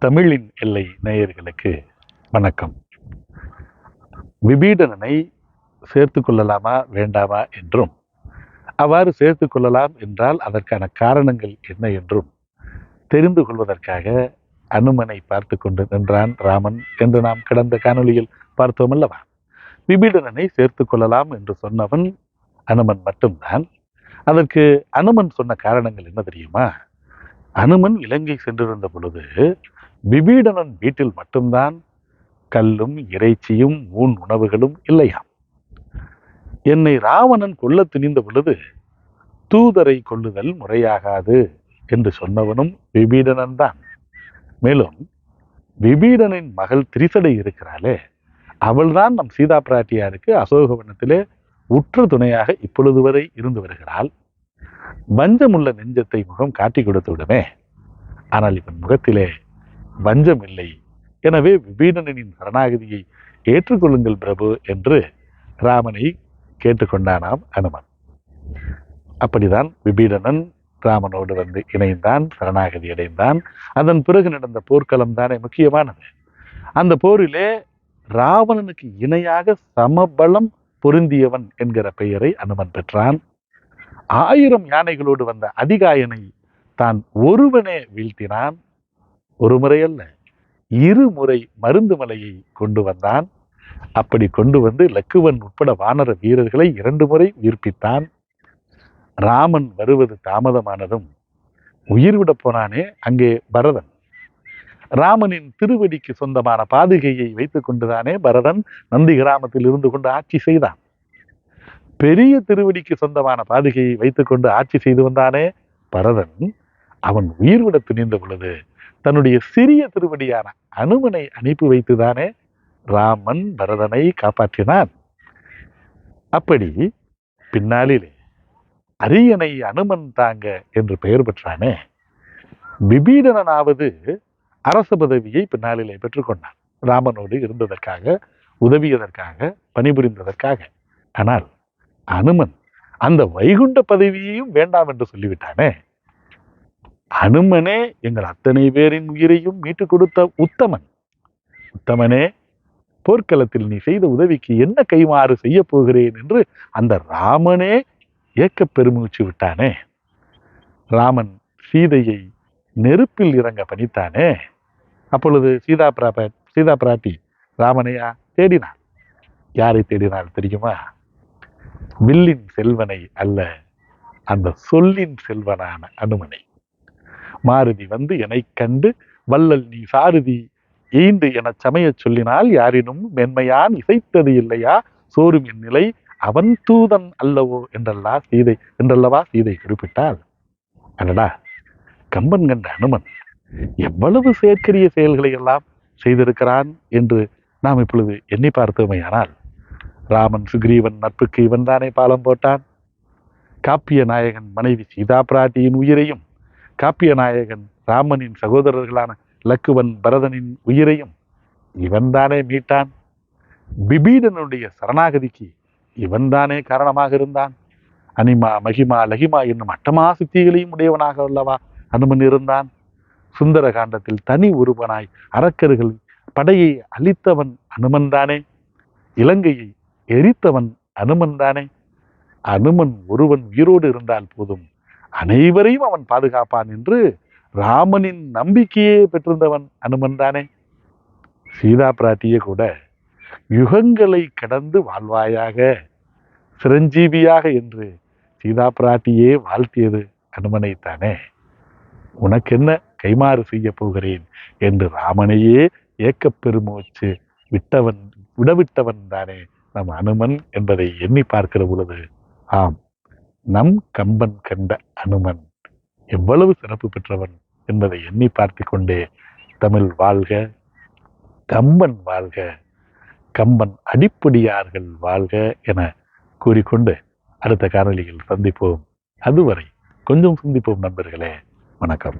தமிழின் எல்லை நேயர்களுக்கு வணக்கம். விபீடனனை சேர்த்து கொள்ளலாமா வேண்டாமா என்றும் அவ்வாறு சேர்த்து கொள்ளலாம் என்றால் அதற்கான காரணங்கள் என்ன என்றும் தெரிந்து கொள்வதற்காக அனுமனை பார்த்து கொண்டு நின்றான் ராமன் என்று நாம் கடந்த காணொலியில் பார்த்தோம் அல்லவா? விபீடனனை சேர்த்து கொள்ளலாம் என்று சொன்னவன் அனுமன் மட்டும்தான். அதற்கு அனுமன் சொன்ன காரணங்கள் என்ன தெரியுமா? அனுமன் இலங்கை சென்றிருந்த பொழுது விபீடனன் வீட்டில் மட்டும்தான் கல்லும் இறைச்சியும் ஊன் உணவுகளும் இல்லையாம். என்னை ராவணன் கொல்ல துணிந்த பொழுது தூதரை கொள்ளுதல் முறையாகாது என்று சொன்னவனும் விபீடனன் தான். மேலும் விபீடனின் மகள் திரிசடை இருக்கிறாளே அவள்தான் நம் சீதா பிராட்டியாருக்கு அசோகவனத்திலே உற்ற துணையாக இப்பொழுது வரை இருந்து வருகிறாள். வஞ்சமுள்ள நெஞ்சத்தை முகம் காட்டி கொடுத்து விடுமே. ஆனால் இவன் முகத்திலே வஞ்சம் இல்லை எனவே விபீடனின் சரணாகதியை ஏற்றுக்கொள்ளுங்கள் பிரபு என்று ராமனை கேட்டுக்கொண்டானாம் அனுமன். அப்படிதான் விபீடனன் ராமனோடு வந்து இணைந்தான் சரணாகதி அடைந்தான். அதன் பிறகு நடந்த போர்க்களம் தானே முக்கியமானது. அந்த போரிலே ராவணனுக்கு இணையாக சமபலம் பொருந்தியவன் என்கிற பெயரை அனுமன் பெற்றான். ஆயிரம் யானைகளோடு வந்த அதிகாயனை தான் ஒருவனே வீழ்த்தினான். ஒரு முறை அல்ல இருமுறை மருந்து மலையை கொண்டு வந்தான். அப்படி கொண்டு வந்து லக்குவன் உட்பட வானர வீரர்களை இரண்டு முறை உயிர்ப்பித்தான். ராமன் வருவது தாமதமானதும் உயிர் விட போனானே அங்கே பரதன். ராமனின் திருவடிக்கு சொந்தமான பாதுகையை வைத்து கொண்டுதானே பரதன் நந்தி கிராமத்தில் இருந்து கொண்டு ஆட்சி செய்தான். பெரிய திருவடிக்கு சொந்தமான பாதுகையை வைத்துக்கொண்டு ஆட்சி செய்து வந்தானே பரதன். அவன் உயிர் விட துணிந்த பொழுது தன்னுடைய சிறிய திருவடியான அனுமனை அனுப்பி வைத்துதானே ராமன் பரதனை காப்பாற்றினான். அப்படி பின்னாளிலே அரியணை அனுமன் தாங்க என்று பெயர் பெற்றானே விபீடனாவது அரச பதவியை பின்னாளிலே பெற்றுக்கொண்டான். ராமனோடு இருந்ததற்காக உதவியதற்காக பணிபுரிந்ததற்காக. ஆனால் அனுமன் அந்த வைகுண்ட பதவியையும் வேண்டாம் என்று சொல்லிவிட்டானே. அனுமனே எங்கள் அத்தனை பேரின் உயிரையும் மீட்டுக் கொடுத்த உத்தமன். உத்தமனே போர்க்களத்தில் நீ செய்த உதவிக்கு என்ன கைமாறு செய்ய போகிறேன் என்று அந்த ராமனே ஏக்க பெருமூச்சு விட்டானே. ராமன் சீதையை நெருப்பில் இறங்க பணித்தானே. அப்பொழுது சீதா பிராப சீதா பிராட்டி ராமனையா தேடினாள். யாரை தேடினால் தெரியுமா? வில்லின் செல்வனை அல்ல அந்த சொல்லின் செல்வனான அனுமனை. மாருதி வந்து என்னை கண்டு வள்ளல் நீ சாருதி ஈண்டு எனச் சமையச் சொல்லினால் யாரினும் மென்மையான் இசைத்தது இல்லையா? சோறும் என் நிலை அவன் தூதன் அல்லவோ? என்றல்லா சீதை என்றல்லவா சீதை குறிப்பிட்டாள். அடடா கம்பன் கண்ட அனுமன் எவ்வளவு செயற்கரிய செயல்களை எல்லாம் செய்திருக்கிறான் என்று நாம் இப்பொழுது எண்ணி பார்த்தோமையானால் ராமன் சுக்ரீவன் நட்புக்கு இவன் தானே பாலம் போட்டான். காப்பிய நாயகன் மனைவி சீதா பிராட்டியின் உயிரையும் காப்பிய நாயகன் ராமனின் சகோதரர்களான லக்குவன் பரதனின் உயிரையும் இவன்தானே மீட்டான். பிபீடனுடைய சரணாகதிக்கு இவன்தானே காரணமாக இருந்தான். அனிமா மகிமா லகிமா என்னும் அட்டமா சித்திகளையும் உடையவனாக அல்லவா அனுமன் இருந்தான். சுந்தர காண்டத்தில் தனி ஒருவனாய் அரக்கர்கள் படையை அழித்தவன் அனுமன்தானே? இலங்கையை எரித்தவன் அனுமன் தானே அனுமன் ஒருவன் உயிரோடு இருந்தால் போதும். அனைவரையும் அவன் பாதுகாப்பான் என்று ராமனின் நம்பிக்கையே பெற்றிருந்தவன் அனுமன் தானே. சீதா பிராட்டியே கூட யுகங்களை கடந்து வாழ்வாயாக சிரஞ்சீவியாக என்று சீதா பிராட்டியே வாழ்த்தியது அனுமனைத்தானே உனக்கென்ன கைமாறு செய்ய போகிறேன் என்று ராமனையே ஏக்கப் பெருமூச்சு விட்டவன் விடவிட்டவன் தானே நம் அனுமன் என்பதை எண்ணி பார்க்கிற பொழுது ஆம் நம் கம்பன் கண்ட அனுமன். எவ்வளவு சிறப்பு பெற்றவன் என்பதை எண்ணி பார்த்து கொண்டே தமிழ் வாழ்க கம்பன் வாழ்க கம்பன் அடிப்படியார்கள் வாழ்க என கூறிக்கொண்டு அடுத்த காணொலியில் சந்திப்போம். அதுவரை கொஞ்சம் சிந்திப்போம் நண்பர்களே. வணக்கம்.